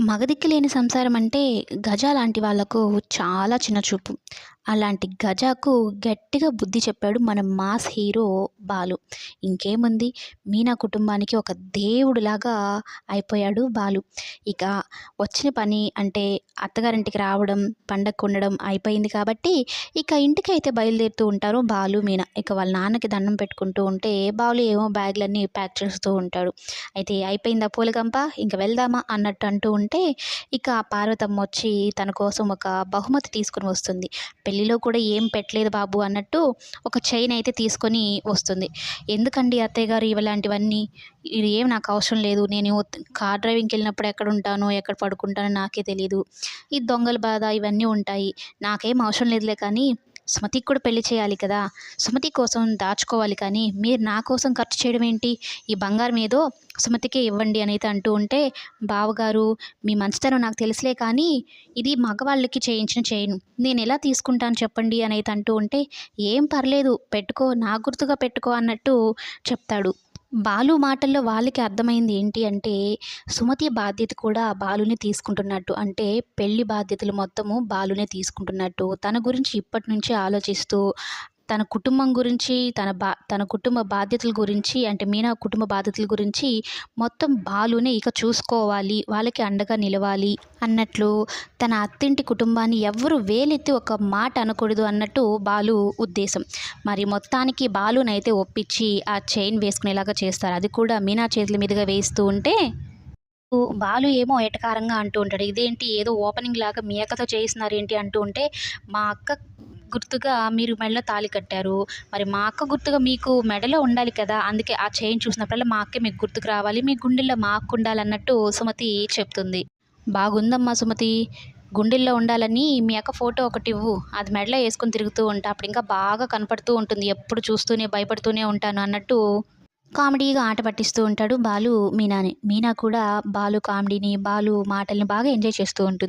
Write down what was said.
మగదిక్కు లేని సంసారం అంటే గజ లాంటి వాళ్ళకు చాలా చిన్న చూపు. అలాంటి గజాకు గట్టిగా బుద్ధి చెప్పాడు మన మాస్ హీరో బాలు. ఇంకేముంది? మీనా కుటుంబానికి ఒక దేవుడిలాగా అయిపోయాడు బాలు. ఇక వచ్చిన పని అంటే అత్తగారింటికి రావడం పండగ ఉండడం అయిపోయింది కాబట్టి ఇక ఇంటికి అయితే బయలుదేరుతూ ఉంటారు బాలు మీనా. ఇక వాళ్ళ నాన్నకి దండం పెట్టుకుంటూ ఉంటే బాలు ఏమో బ్యాగ్లన్నీ ప్యాక్ చేస్తూ ఉంటాడు. అయితే అయిపోయిందా పూలగంప ఇంక వెళ్దామా అన్నట్టు అంటూ ఉంటే ఇక పార్వతమ్మ వచ్చి తన కోసం ఒక బహుమతి తీసుకొని వస్తుంది. పెళ్ళిలో కూడా ఏం పెట్టలేదు బాబు అన్నట్టు ఒక చైన్ అయితే తీసుకొని వస్తుంది. ఎందుకండి అత్తయ్య గారు ఇలాంటివన్నీ ఇది ఏం నాకు అవసరం లేదు. నేను కార్ డ్రైవింగ్కి వెళ్ళినప్పుడు ఎక్కడ ఉంటానో ఎక్కడ పడుకుంటానో నాకే తెలియదు ఈ దొంగల బాధ ఇవన్నీ ఉంటాయి. నాకేం అవసరం లేదులే కానీ సుమతికి కూడా పెళ్ళి చేయాలి కదా. సుమతి కోసం దాచుకోవాలి కానీ మీరు నా కోసం ఖర్చు చేయడం ఏంటి? ఈ బంగారం ఏదో సుమతికే ఇవ్వండి అని అంటూ ఉంటే బావగారు మీ మంచితనం నాకు తెలుసులే కానీ ఇది మగవాళ్ళకి చేయించిన చేయను నేను ఎలా తీసుకుంటాను చెప్పండి అని అంటూ ఉంటే ఏం పర్లేదు పెట్టుకో నా గుర్తుగా పెట్టుకో అన్నట్టు చెప్తాడు. బాలు మాటల్లో వాళ్ళకి అర్థమైంది ఏంటి అంటే సుమతి బాధ్యత కూడా బాలుని తీసుకుంటున్నట్టు. అంటే పెళ్ళి బాధ్యతలు మొత్తము బాలునే తీసుకుంటున్నట్టు. తన గురించి ఇప్పటి నుంచే ఆలోచిస్తూ తన కుటుంబం గురించి తన బా తన కుటుంబ బాధ్యతల గురించి అంటే మీనా కుటుంబ బాధ్యతల గురించి మొత్తం బాలునే ఇక చూసుకోవాలి వాళ్ళకి అండగా నిలవాలి అన్నట్లు తన అత్తింటి కుటుంబాన్ని ఎవ్వరు వేలెత్తి ఒక మాట అనకూడదు అన్నట్టు బాలు ఉద్దేశం. మరి మొత్తానికి బాలునైతే ఒప్పించి ఆ చైన్ వేసుకునేలాగా చేస్తారు. అది కూడా మీనా చేతుల మీదుగా వేస్తూ ఉంటే బాలు ఏమో ఎటకారంగా అంటూ ఉంటాడు. ఇదేంటి? ఏదో ఓపెనింగ్ లాగా మీ అక్కతో చేయిస్తున్నారు ఏంటి అంటూ ఉంటే మా అక్క గుర్తుగా మీరు మెడలో తాళి కట్టారు. మరి మా అక్క గుర్తుగా మీకు మెడలో ఉండాలి కదా అందుకే ఆ చైన్ చూసినప్పుడల్లా మా అక్కే మీకు గుర్తుకు రావాలి. మీ గుండెల్లో మా అక్క ఉండాలన్నట్టు సుమతి చెప్తుంది. బాగుందమ్మా సుమతి. గుండెల్లో ఉండాలని మీ అక్క ఫోటో ఒకటి ఇవ్వు. అది మెడలో వేసుకొని తిరుగుతూ ఉంటా. అప్పుడు ఇంకా బాగా కనపడుతూ ఉంటుంది. ఎప్పుడు చూస్తూనే భయపడుతూనే ఉంటాను అన్నట్టు కామెడీగా ఆట పట్టిస్తూ ఉంటాడు బాలు మీనాని. మీనా కూడా బాలు కామెడీని బాలు మాటల్ని బాగా ఎంజాయ్ చేస్తూ ఉంటుంది.